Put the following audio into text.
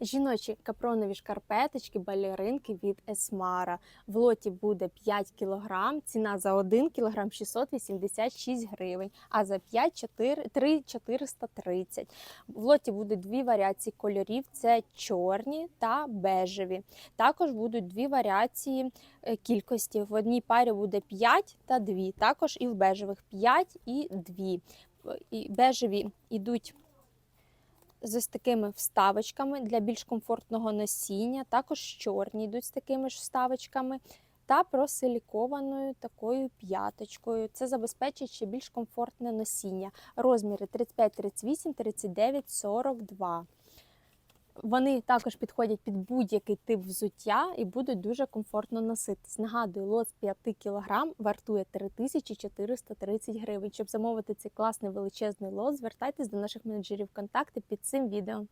Жіночі капронові шкарпеточки, балеринки від Есмара. В лоті буде 5 кг, ціна за 1 кг 686 гривень, а за 5 4, 3 430. В лоті будуть дві варіації кольорів: це чорні та бежеві. Також будуть дві варіації е, кількості. В одній парі буде 5 та 2. Також і в бежевих 5 і 2. І бежеві йдуть з ось такими вставочками для більш комфортного носіння. Також чорні йдуть з такими ж вставочками. Та просилікованою такою п'яточкою. Це забезпечить ще більш комфортне носіння. Розміри 35, 38, 39, 42. Вони також підходять під будь-який тип взуття і будуть дуже комфортно носитись. Нагадую, лот з 5 кг вартує 3430 гривень. Щоб замовити цей класний величезний лот, звертайтесь до наших менеджерів контакти під цим відео.